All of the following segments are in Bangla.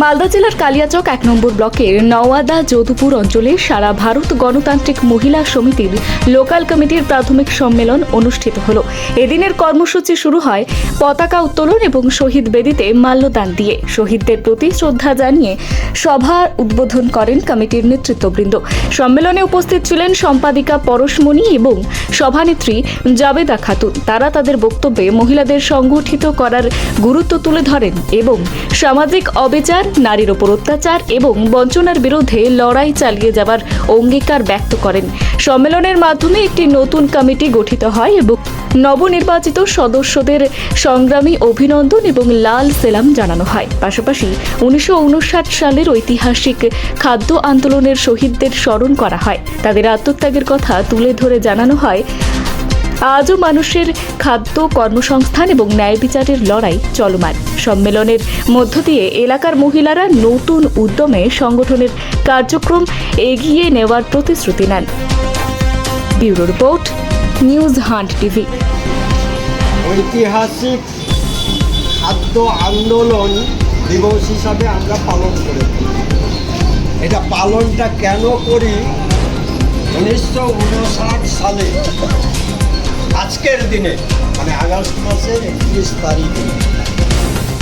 মালদা জেলার কালিয়াচক এক নম্বর ব্লকের নওয়াদা যোধপুর অঞ্চলে সারা ভারত গণতান্ত্রিক মহিলা সমিতির লোকাল কমিটির প্রাথমিক সম্মেলন অনুষ্ঠিত হল। এদিনের কর্মসূচি শুরু হয় পতাকা উত্তোলন এবং শহীদ বেদিতে মাল্যদান দিয়ে শহীদদের প্রতি শ্রদ্ধা জানিয়ে সভা উদ্বোধন করেন কমিটির নেতৃত্ববৃন্দ। সম্মেলনে উপস্থিত ছিলেন সম্পাদিকা পরশমণি এবং সভানেত্রী জাবেদা খাতুন। তারা তাদের বক্তব্যে মহিলাদের সংগঠিত করার গুরুত্ব তুলে ধরেন এবং সামাজিক অবিচার, নারীর ওপর অত্যাচার এবং বঞ্চনার বিরুদ্ধে লড়াই চালিয়ে যাবার অঙ্গীকার ব্যক্ত করেন। সম্মেলনের মাধ্যমে একটি নতুন কমিটি গঠিত হয় এবং নবনির্বাচিত সদস্যদের সংগ্রামী অভিনন্দন এবং লাল সেলাম জানানো হয়। পাশাপাশি উনিশশো উনষাট সালের ঐতিহাসিক খাদ্য আন্দোলনের শহীদদের স্মরণ করা হয়। তাদের আত্মত্যাগের কথা তুলে ধরে জানানো হয় আজও মানুষের খাদ্য, কর্মসংস্থান এবং ন্যায় বিচারের লড়াই চলমান। সম্মেলনের মধ্য দিয়ে এলাকার মহিলারা নতুন উদ্যমে সংগঠনের কার্যক্রম এগিয়ে নেওয়ার প্রতিশ্রুতি নেন। Bureau report, news hunt TV. ঐতিহাসিক খাদ্য আন্দোলন দিবস হিসাবে আমরা পালন করে এটা পালনটা কেন করি? উনিশশো উনষাট সালে আজকের দিনে মানে আগস্ট মাসের একত্রিশ তারিখে,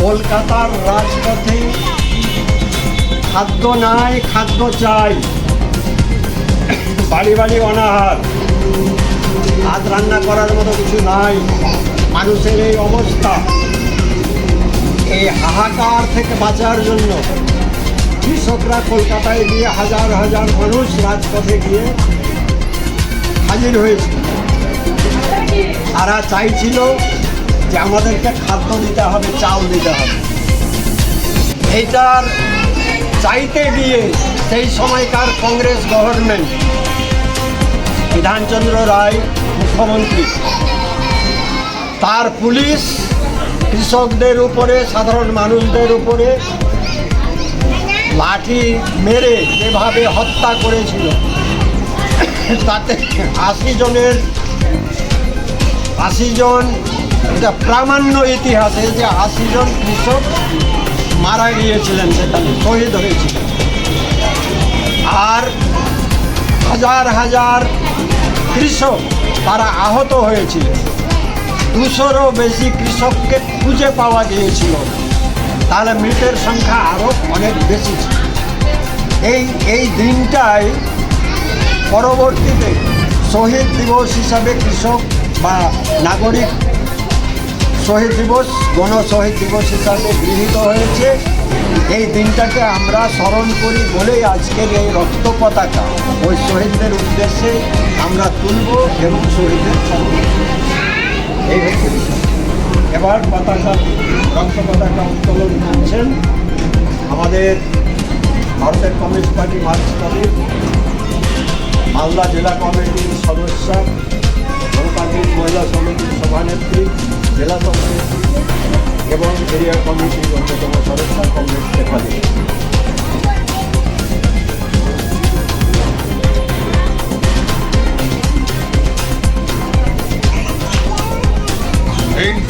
কলকাতার রাজপথে খাদ্য নাই, খাদ্য চাই। বাড়ি বাড়ি অনাহার। ভাত রান্না করার মতো কিছু নাই। মানুষের এই অবস্থা। এই হাহাকার থেকে বাঁচার জন্য কৃষকরা কলকাতায় গিয়ে হাজার হাজার মানুষ রাজপথে গিয়ে হাজির হয়েছিল তারা চাইছিল যে আমাদেরকে খাদ্য দিতে হবে, চাল দিতে হবে। এইটার চাইতে গিয়ে সেই সময়কার কংগ্রেস গভর্নমেন্ট, বিধানচন্দ্র রায় মুখ্যমন্ত্রী, তার পুলিশ কৃষকদের উপরে, সাধারণ মানুষদের উপরে লাঠি মেরে যেভাবে হত্যা করেছিল, তাতে আশি জনের আশি জন এটা প্রামাণ্য ইতিহাসে যে আশি জন কৃষক মারা গিয়েছিলেন সেখানে শহীদ হয়েছিলেন আর হাজার হাজার কৃষক তারা আহত হয়েছিল। দুশোরও বেশি কৃষককে খুঁজে পাওয়া গিয়েছিল। তাহলে মৃতের সংখ্যা আরও অনেক বেশি ছিল। এই এই দিনটাই পরবর্তীতে শহীদ দিবস হিসাবে কৃষক বা নাগরিক শহীদ দিবস গণ শহীদ দিবস হিসাবে গৃহীত হয়েছে। এই দিনটাকে আমরা স্মরণ করি বলেই আজকের এই রক্ত পতাকা। ওই শহীদদের উদ্দেশ্যে আমরা তুলব এবং শহীদদের এই এবার পতাকা, রক্ত পতাকা উত্তোলন করছেন আমাদের ভারতের কমিউনিস্ট পার্টি মার্ক্সবাদী মালদা জেলা কমিটির সদস্য গণতান্ত্রিক মহিলা সমিতির সভানেত্রী, জেলা সভানেত্রী এবং এরিয়া কমিটির অন্যতম সদস্য, কংগ্রেস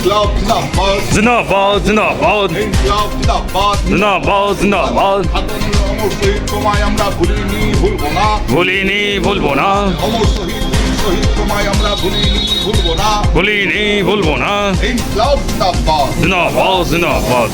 জিন্দাবাদ জিন্দাবাদ জিন্দাবাদ ইনকলাব জিন্দাবাদ জিন্দাবাদ জিন্দাবাদ খাদ্যনীর অমর শহীদ তোমায় আমরা ভুলিনি ভুলবো না ভুলিনি ভুলবো না অমর শহীদ শহীদ তোমায় আমরা ভুলিনি ভুলবো না ভুলিনি ভুলবো না ইনকলাব জিন্দাবাদ জিন্দাবাদ জিন্দাবাদ